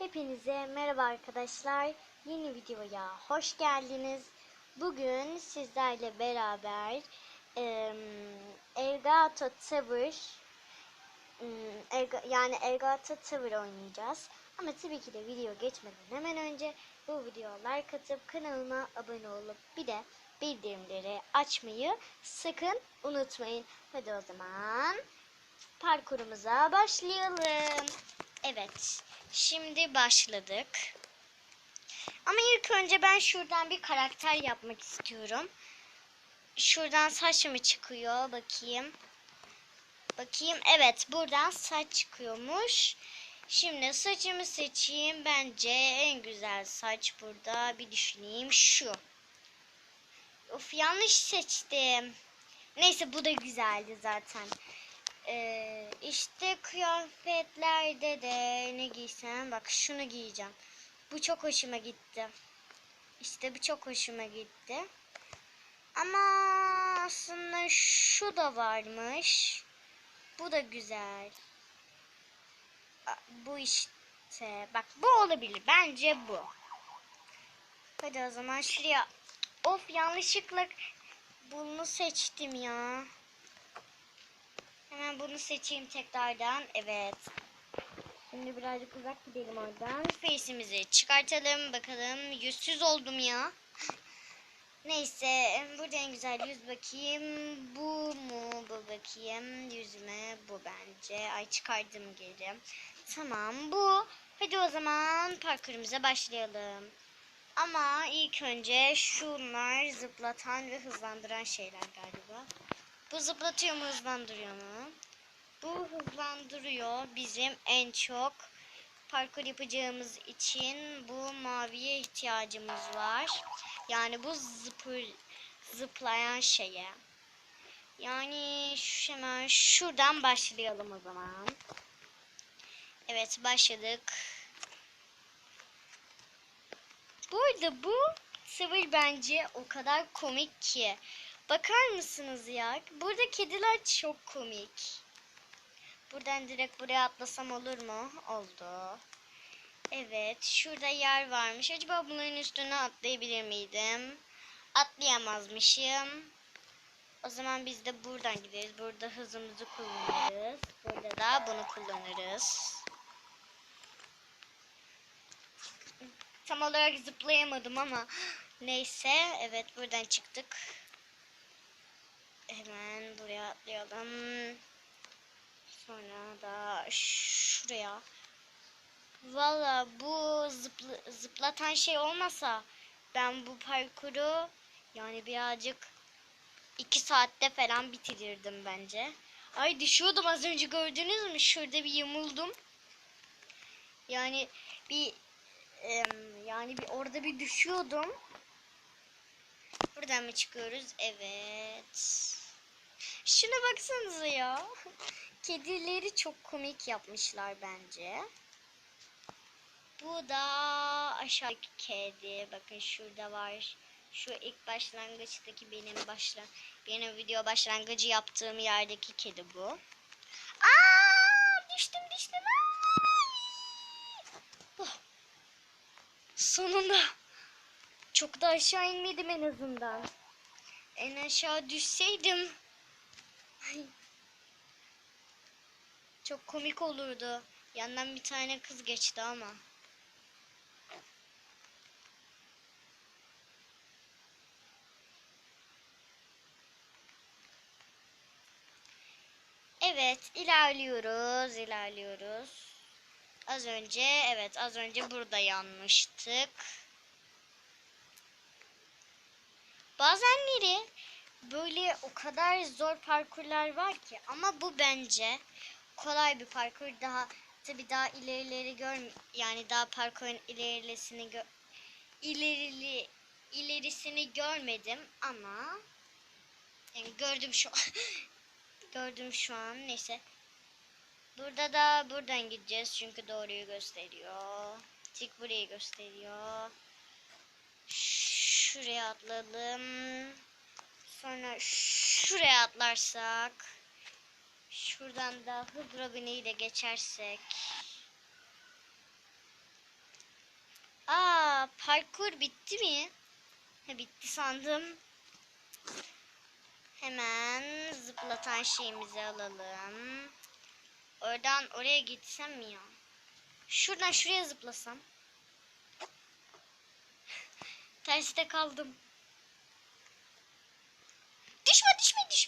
Hepinize merhaba arkadaşlar. Yeni videoya hoş geldiniz. Bugün sizlerle beraber eee Elgato Tower em, Elga- yani Elgato Tower oynayacağız. Ama tabii ki de video geçmeden hemen önce bu videoya like atıp kanalıma abone olup bir de bildirimleri açmayı sakın unutmayın. Hadi o zaman parkurumuza başlayalım. Evet, şimdi başladık. Ama ilk önce ben şuradan bir karakter yapmak istiyorum. Şuradan saç mı çıkıyor? Bakayım. Bakayım. Evet, buradan saç çıkıyormuş. Şimdi saçımı seçeyim. Bence en güzel saç burada. Bir düşüneyim. Şu. Of yanlış seçtim. Neyse bu da güzeldi zaten. Ee, işte kıyafetlerde de ne giysem bak şunu giyeceğim. Bu çok hoşuma gitti. İşte bu çok hoşuma gitti. Ama aslında şu da varmış. Bu da güzel. Bu işte. Bak bu olabilir. Bence bu. Hadi o zaman şuraya. Of yanlışlıkla bunu seçtim ya. Hemen bunu seçeyim tekrardan. Evet. Şimdi birazcık uzak gidelim oradan. Face'imizi çıkartalım. Bakalım yüzsüz oldum ya. Neyse. Burada en güzel yüz bakayım. Bu mu? Bu bakayım. Yüzüme bu bence. Ay çıkardım geri. Tamam bu. Hadi o zaman parkurumuza başlayalım. Ama ilk önce şunlar zıplatan ve hızlandıran şeyler galiba. Bu zıplatıyor mu hızlandırıyor mu? Bu hızlandırıyor bizim en çok parkur yapacağımız için bu maviye ihtiyacımız var. Yani bu zıpır, zıplayan şeye. Yani şu, hemen şuradan başlayalım o zaman. Evet başladık. Bu arada bu sıvır bence o kadar komik ki. Bakar mısınız ya? Burada kediler çok komik. Buradan direkt buraya atlasam olur mu? Oldu. Evet, şurada yer varmış. Acaba bunların üstüne atlayabilir miydim? Atlayamazmışım. O zaman biz de buradan gideriz. Burada hızımızı kullanırız. Burada da bunu kullanırız. Tam olarak zıplayamadım ama neyse. Evet, buradan çıktık. Hemen buraya atlayalım. Sonra da şuraya. Valla bu zıpl zıplatan şey olmasa ben bu parkuru yani birazcık iki saatte falan bitirirdim bence. Ay düşüyordum az önce gördünüz mü? Şurada bir yamuldum. Yani bir yani bir orada bir düşüyordum. Buradan mı çıkıyoruz? Evet. Şuna baksanıza ya. Kedileri çok komik yapmışlar bence. Bu da aşağıdaki kedi. Bakın şurada var. Şu ilk başlangıçtaki benim başla benim video başlangıcı yaptığım yerdeki kedi bu. Aa, düştüm düştüm. Oh. Sonunda. Çok da aşağı inmedim en azından. En aşağı düşseydim. Çok komik olurdu. Yandan bir tane kız geçti ama. Evet, ilerliyoruz, ilerliyoruz. Az önce, evet, az önce burada yanmıştık. Bazenleri böyle o kadar zor parkurlar var ki ama bu bence kolay bir parkur. Daha tabi daha ilerileri gör yani daha parkurun ilerisini gö ilerili ilerisini görmedim ama yani gördüm şu gördüm şu an neyse. Burada da buradan gideceğiz çünkü doğruyu gösteriyor. Tik burayı gösteriyor. Şuraya atladım. Sonra şuraya atlarsak. Şuradan da hız robiniyle geçersek. Aa parkur bitti mi? Ha, bitti sandım. Hemen zıplatan şeyimizi alalım. Oradan oraya gitsem mi ya? Şuradan şuraya zıplasam. Terste kaldım.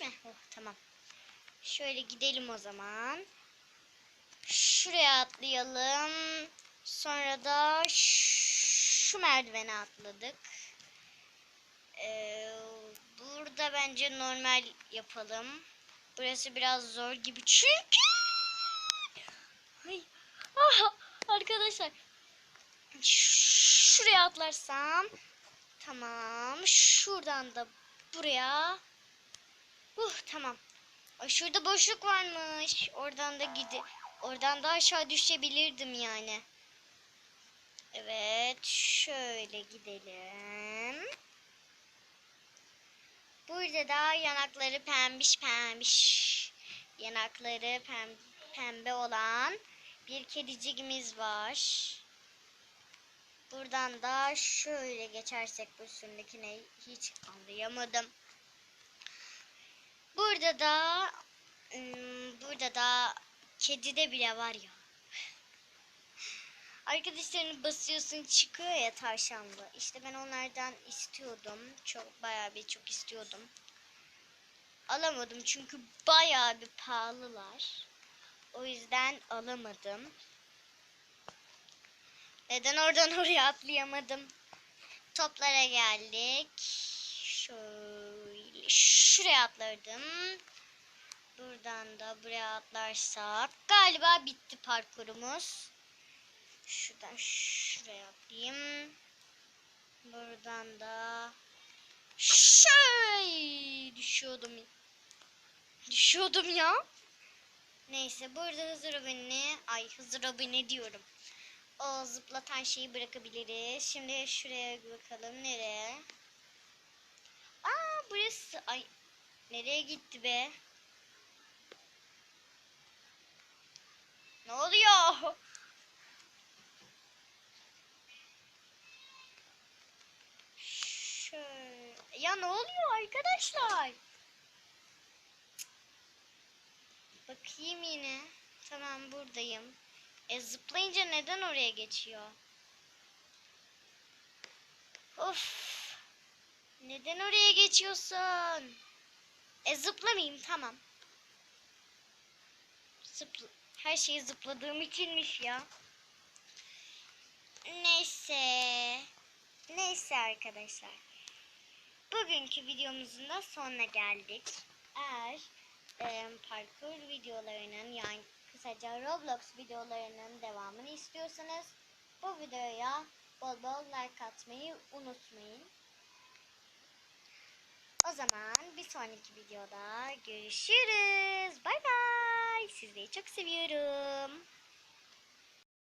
Düşme. Oh, tamam. Şöyle gidelim o zaman. Şuraya atlayalım. Sonra da şu merdivene atladık. Ee, burada bence normal yapalım. Burası biraz zor gibi çünkü. Ay. Ah, arkadaşlar. Şuraya atlarsam. Tamam. Şuradan da buraya. Uh tamam. Ay, şurada boşluk varmış. Oradan da gidi. Oradan da aşağı düşebilirdim yani. Evet, şöyle gidelim. Burada da yanakları pembiş pembiş. Yanakları pem pembe olan bir kedicigimiz var. Buradan da şöyle geçersek bu üstündekine hiç anlayamadım. Burada da ım, burada da kedide bile var ya. Arkadaşlarını basıyorsun çıkıyor ya tavşanlı. İşte ben onlardan istiyordum. Çok bayağı bir çok istiyordum. Alamadım çünkü bayağı bir pahalılar. O yüzden alamadım. Neden oradan oraya atlayamadım? Toplara geldik. Şöyle şuraya atlardım. Buradan da buraya atlarsak galiba bitti parkurumuz. Şuradan şuraya atlayayım. Buradan da şey düşüyordum. Düşüyordum ya. Neyse burada Hızır Robin'i ay Hızır Robin'i diyorum. O zıplatan şeyi bırakabiliriz. Şimdi şuraya bakalım nereye? Burası ay nereye gitti be? Ne oluyor? Şöyle. Ya ne oluyor arkadaşlar? Bakayım yine. Tamam buradayım. E zıplayınca neden oraya geçiyor? Of. Neden oraya geçiyorsun? E zıplamayayım tamam. Zıpla Her şeyi zıpladığım içinmiş ya. Neyse. Neyse arkadaşlar. Bugünkü videomuzun da sonuna geldik. Eğer e, parkur videolarının yani kısaca Roblox videolarının devamını istiyorsanız bu videoya bol bol like atmayı unutmayın. O zaman bir sonraki videoda görüşürüz. Bay bay. Sizleri çok seviyorum.